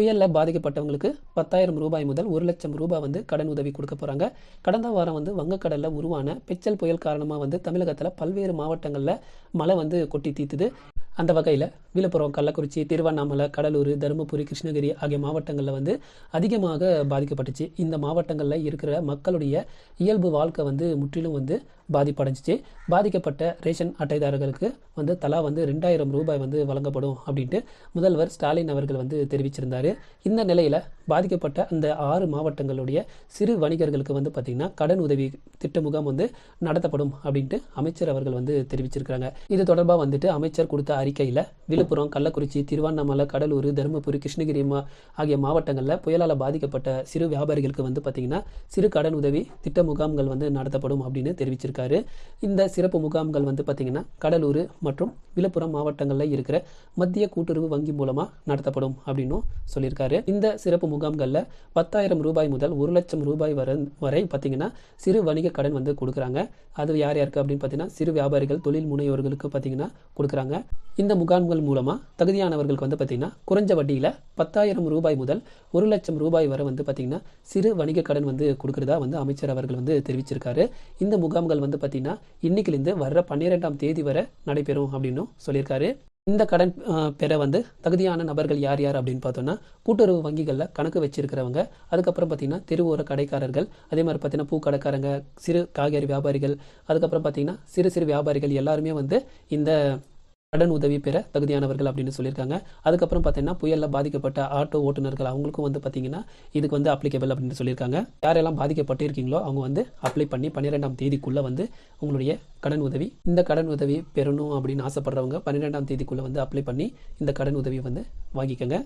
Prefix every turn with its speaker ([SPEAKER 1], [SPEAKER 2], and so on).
[SPEAKER 1] புயலில் பாதிக்கப்பட்டவங்களுக்கு பத்தாயிரம் ரூபாய் முதல் ஒரு லட்சம் ரூபாய் வந்து கடன் உதவி கொடுக்க போகிறாங்க கடந்த வாரம் வந்து வங்கக்கடலில் உருவான பெச்சல் புயல் காரணமாக வந்து தமிழகத்தில் பல்வேறு மாவட்டங்களில் மழை வந்து கொட்டி தீர்த்துது அந்த வகையில் விழுப்புரம் கள்ளக்குறிச்சி திருவண்ணாமலை கடலூர் தருமபுரி கிருஷ்ணகிரி ஆகிய மாவட்டங்களில் வந்து அதிகமாக பாதிக்கப்பட்டுச்சு. இந்த மாவட்டங்களில் இருக்கிற மக்களுடைய இயல்பு வாழ்க்கை வந்து முற்றிலும் வந்து பாதிப்படைஞ்சிச்சு. பாதிக்கப்பட்ட ரேஷன் அட்டைதாரர்களுக்கு வந்து தலா வந்து ரெண்டாயிரம் ரூபாய் வந்து வழங்கப்படும் அப்படின்ட்டு முதல்வர் ஸ்டாலின் அவர்கள் வந்து தெரிவிச்சிருந்தார். இந்த நிலையில் பாதிக்கப்பட்ட அந்த ஆறு மாவட்டங்களுடைய சிறு வணிகர்களுக்கு வந்து பார்த்திங்கன்னா கடன் உதவி திட்ட முகாம் வந்து நடத்தப்படும் அப்படின்ட்டு அமைச்சர் அவர்கள் வந்து தெரிவிச்சிருக்கிறாங்க. இது தொடர்பாக வந்துட்டு அமைச்சர் கொடுத்த அறிக்கையில் விழுப்புரம் கள்ளக்குறிச்சி திருவண்ணாமலை கடலூர் தருமபுரி கிருஷ்ணகிரி மா ஆகிய மாவட்டங்களில் புயலால் பாதிக்கப்பட்ட சிறு வியாபாரிகளுக்கு வந்து பார்த்திங்கன்னா சிறு கடன் உதவி திட்ட முகாம்கள் வந்து நடத்தப்படும் அப்படின்னு தெரிவிச்சிருக்காரு. இந்த சிறப்பு முகாம்கள் வந்து பார்த்திங்கன்னா கடலூர் மற்றும் விழுப்புரம் மாவட்டங்களில் இருக்கிற மத்திய கூட்டுறவு வங்கி மூலமாக நடத்தப்படும் அப்படின்னும் சொல்லியிருக்காரு. இந்த சிறப்பு முகாம்களில் பத்தாயிரம் ரூபாய் முதல் ஒரு லட்சம் ரூபாய் வரை வரை பார்த்திங்கன்னா சிறு வணிக கடன் வந்து கொடுக்குறாங்க. அது யார் யாருக்கு அப்படின்னு பார்த்தீங்கன்னா சிறு வியாபாரிகள் தொழில் முனைவோர்களுக்கு பார்த்தீங்கன்னா கொடுக்குறாங்க. இந்த முகாம்கள் மூலமாக தகுதியானவர்களுக்கு வந்து பார்த்திங்கன்னா குறைஞ்ச வட்டியில் பத்தாயிரம் ரூபாய் முதல் ஒரு லட்சம் ரூபாய் வரை வந்து பார்த்திங்கன்னா சிறு வணிக கடன் வந்து கொடுக்குறதா வந்து அமைச்சர் அவர்கள் வந்து தெரிவிச்சிருக்காரு. இந்த முகாம்கள் வந்து பார்த்திங்கன்னா இன்னைக்குலேருந்து வர்ற பன்னிரெண்டாம் தேதி வரை நடைபெறும் அப்படின்னும் சொல்லியிருக்காரு. இந்த கடன் பெற வந்து தகுதியான நபர்கள் யார் யார் அப்படின்னு பார்த்தோம்னா கூட்டுறவு வங்கிகளில் கணக்கு வச்சிருக்கிறவங்க அதுக்கப்புறம் பார்த்தீங்கன்னா தெருவோர கடைக்காரர்கள் அதே மாதிரி பார்த்தீங்கன்னா பூக்கடைக்காரங்க சிறு காய்கறி வியாபாரிகள் அதுக்கப்புறம் பார்த்தீங்கன்னா சிறு சிறு வியாபாரிகள் எல்லாருமே வந்து இந்த கடன் உதவி பெற தகுதியானவர்கள் அப்படின்னு சொல்லியிருக்காங்க. அதுக்கப்புறம் பார்த்தீங்கன்னா புயலில் பாதிக்கப்பட்ட ஆட்டோ ஓட்டுநர்கள் அவங்களுக்கும் வந்து பார்த்தீங்கன்னா இதுக்கு வந்து அப்ளிகபிள் அப்படின்னு சொல்லியிருக்காங்க. யாரெல்லாம் பாதிக்கப்பட்டு இருக்கீங்களோ அவங்க வந்து அப்ளை பண்ணி பன்னிரெண்டாம் தேதிக்குள்ளே வந்து உங்களுடைய கடன் உதவி இந்த கடன் உதவி பெறணும் அப்படின்னு ஆசைப்படுறவங்க பன்னிரெண்டாம் தேதிக்குள்ளே வந்து அப்ளை பண்ணி இந்த கடன் உதவியை வந்து வாங்கிக்கோங்க.